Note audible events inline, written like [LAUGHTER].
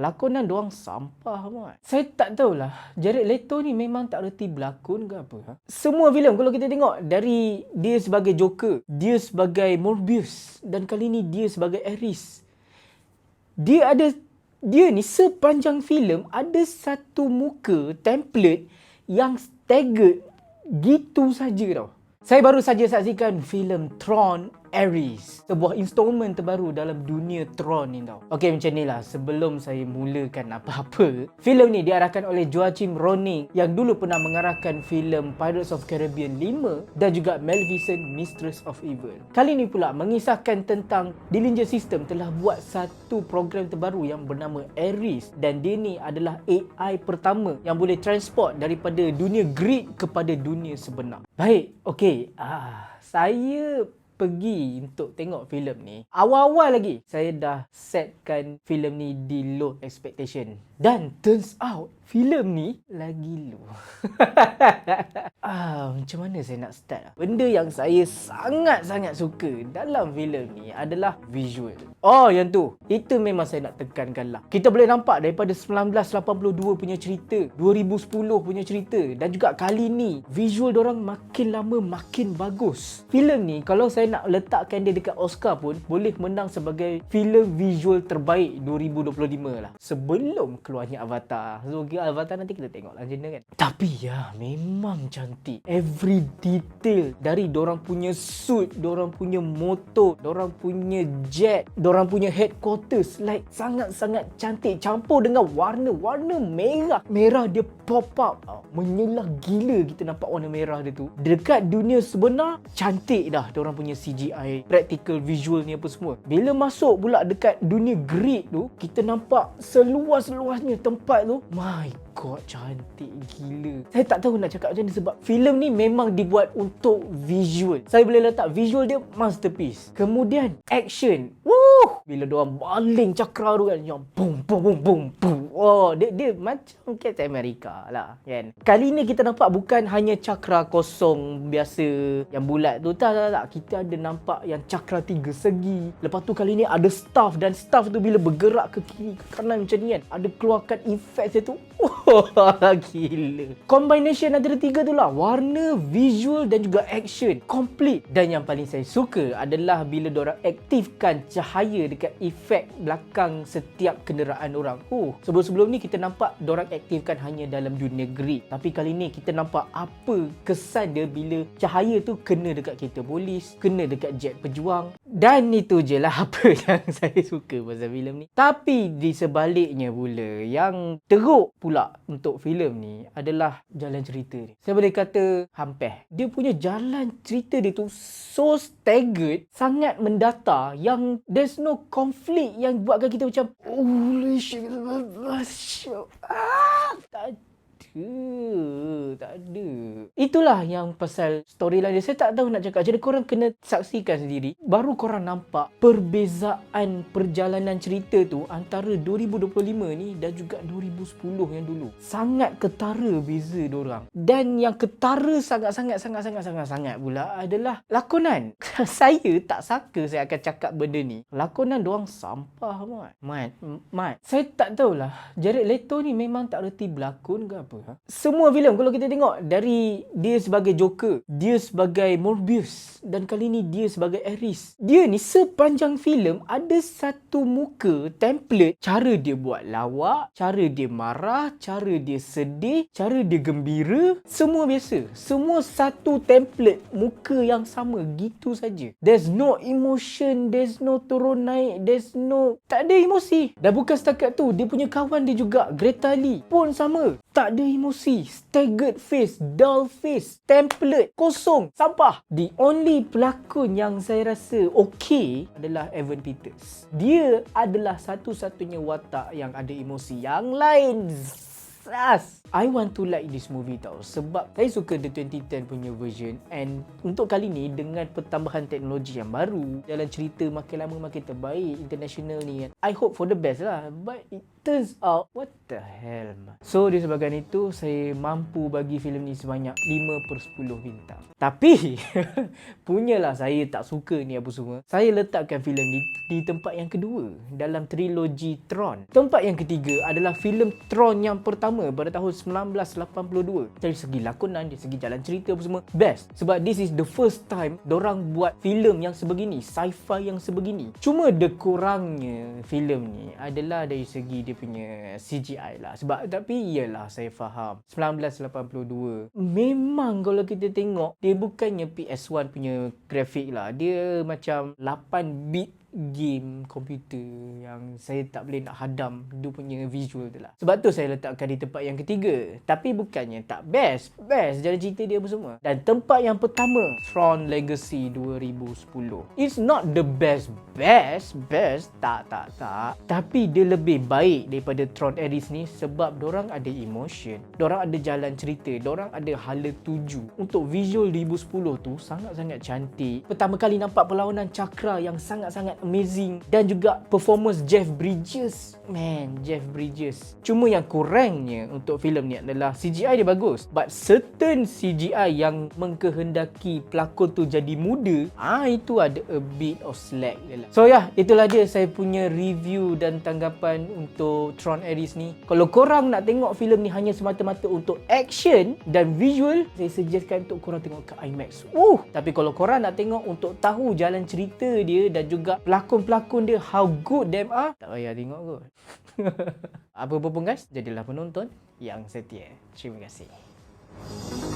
Lakonan doang sampah amat. Saya tak tahulah. Jared Leto ni memang tak reti berlakon ke apa. Ha? Semua filem kalau kita tengok dari dia sebagai Joker, dia sebagai Morbius dan kali ni dia sebagai Ares. Dia ada dia ni sepanjang filem ada satu muka template yang staggered gitu saja tau. Saya baru saja saksikan filem Tron Ares Sebuah installment terbaru dalam dunia Tron ni tau. Okay macam ni lah. Sebelum saya mulakan apa-apa filem ni diarahkan oleh Joachim Roning Yang dulu pernah mengarahkan filem Pirates of Caribbean 5 Dan juga Maleficent Mistress of Evil. Kali ni pula mengisahkan tentang Dillinger System telah buat satu program terbaru yang bernama Ares Dan dia ni adalah AI pertama yang boleh transport daripada dunia grid kepada dunia sebenar. Baik, okay ah, Saya pergi untuk tengok filem ni, awal-awal lagi saya dah setkan filem ni di low expectation. Dan turns out filem ni lagi low. [LAUGHS] ah, macam mana saya nak start lah? Benda yang saya sangat-sangat suka dalam filem ni adalah visual. Oh, yang tu. Itu memang saya nak tekankan lah. Kita boleh nampak daripada 1982 punya cerita, 2010 punya cerita dan juga kali ni visual orang makin lama makin bagus. Filem ni kalau saya nak letakkan dia dekat Oscar pun boleh menang sebagai filem visual terbaik 2025 lah. Sebelum keluarnya Avatar. So, Avatar nanti kita tengok lah macam kan. Tapi ya, memang cantik. Every detail dari orang punya suit, orang punya motor, orang punya jet, orang punya headquarters like sangat-sangat cantik campur dengan warna-warna merah. Merah dia pop up. Menyelah gila kita nampak warna merah dia tu. Dekat dunia sebenar, cantik dah orang punya CGI, practical visual ni apa semua. Bila masuk pula dekat dunia grid tu, kita nampak seluas-luasnya tempat tu. My god, cantik gila. Saya tak tahu nak cakap macam ni sebab filem ni memang dibuat untuk visual. Saya boleh letak visual dia masterpiece. Kemudian action. Woo! Bila dia orang baling cakra tu kan, yang boom boom boom boom boom. Oh, dia dia macam Captain America lah kan. Kali ni kita nampak bukan hanya cakra kosong biasa yang bulat tu. Tak, tak, tak. Kita ada nampak yang cakra tiga segi. Lepas tu kali ni ada staff dan staff tu bila bergerak ke kiri ke kanan macam ni kan. Ada keluarkan efek dia tu. Wah, [LAUGHS] gila. Combination antara tiga tu lah. Warna, visual dan juga action. Complete. Dan yang paling saya suka adalah bila diorang aktifkan cahaya dekat efek belakang setiap kenderaan orang. Oh, sebelum-sebelum ni kita nampak diorang aktifkan hanya dalam dunia grid. Tapi kali ni kita nampak apa kesan dia bila cahaya tu kena dekat kereta polis, kena dekat jet pejuang. Dan itu je lah [LAUGHS] apa yang saya suka pasal filem ni. Tapi di sebaliknya pula, yang teruk pula untuk filem ni adalah jalan cerita dia. Saya boleh kata hampir. Dia punya jalan cerita dia tu so staggered, sangat mendata yang there's no conflict yang buatkan kita macam holy shit. Ah, tak ada. Tak ada. Itulah yang pasal storyline dia. Saya tak tahu nak cakap. Jadi korang kena saksikan sendiri. Baru korang nampak perbezaan perjalanan cerita tu antara 2025 ni dan juga 2010 yang dulu. Sangat ketara beza orang. Dan yang ketara sangat-sangat sangat-sangat sangat-sangat pula adalah lakonan. [LAUGHS] saya tak sangka saya akan cakap benda ni. Lakonan doang sampah mat. Mat, mat. Saya tak tahulah. Jared Leto ni memang tak reti berlakon ke apa. Semua filem kalau kita tengok dari dia sebagai Joker, dia sebagai Morbius dan kali ni dia sebagai Ares. Dia ni sepanjang filem ada satu muka template cara dia buat lawak, cara dia marah, cara dia sedih, cara dia gembira, semua biasa. Semua satu template muka yang sama gitu saja. There's no emotion, there's no turun naik, there's no tak ada emosi. Dan bukan setakat tu, dia punya kawan dia juga Greta Lee pun sama. Tak ada emosi, staggered face, dull face, template, kosong, sampah. The only pelakon yang saya rasa okey adalah Evan Peters. Dia adalah satu-satunya watak yang ada emosi. Yang lain, sas. I want to like this movie tau sebab saya suka the 2010 punya version and untuk kali ni dengan pertambahan teknologi yang baru jalan cerita makin lama makin terbaik international ni kan. I hope for the best lah but it turns out what the hell man. so disebabkan itu saya mampu bagi filem ni sebanyak 5 per 10 bintang. Tapi [LAUGHS] punyalah saya tak suka ni apa semua. Saya letakkan filem ni di tempat yang kedua dalam trilogi Tron. Tempat yang ketiga adalah filem Tron yang pertama pada tahun 1982 dari segi lakonan dari segi jalan cerita apa semua best. Sebab this is the first time dorang buat filem yang sebegini sci-fi yang sebegini. Cuma dekurangnya filem ni adalah dari segi dia punya CGI lah. Sebab tapi iyalah saya faham 1982 memang kalau kita tengok dia bukannya PS1 punya grafik lah. Dia macam 8 bit game komputer yang saya tak boleh nak hadam dia punya visual tu lah. Sebab tu saya letakkan di tempat yang ketiga. Tapi bukannya tak best. Best jalan cerita dia apa semua. Dan tempat yang pertama, Tron Legacy 2010. It's not the best best best tak tak tak. Tapi dia lebih baik daripada Tron Ares ni sebab orang ada emotion. Orang ada jalan cerita. Orang ada hala tuju. Untuk visual 2010 tu sangat-sangat cantik. Pertama kali nampak perlawanan cakra yang sangat-sangat amazing. Dan juga performance Jeff Bridges. Man Jeff Bridges. Cuma yang kurangnya untuk filem ni adalah CGI dia bagus. But certain CGI yang mengkehendaki pelakon tu jadi muda ah itu ada a bit of slack dia lah. so yeah, itulah dia. Saya punya review dan tanggapan untuk Tron Ares ni. Kalau korang nak tengok filem ni hanya semata-mata untuk action dan visual saya suggestkan untuk korang tengok ke IMAX. Uh tapi kalau korang nak tengok untuk tahu jalan cerita dia dan juga pelakon-pelakon dia how good them are. Tak payah tengok kot. [LAUGHS] Apa-apa pun guys jadilah penonton yang setia. Terima kasih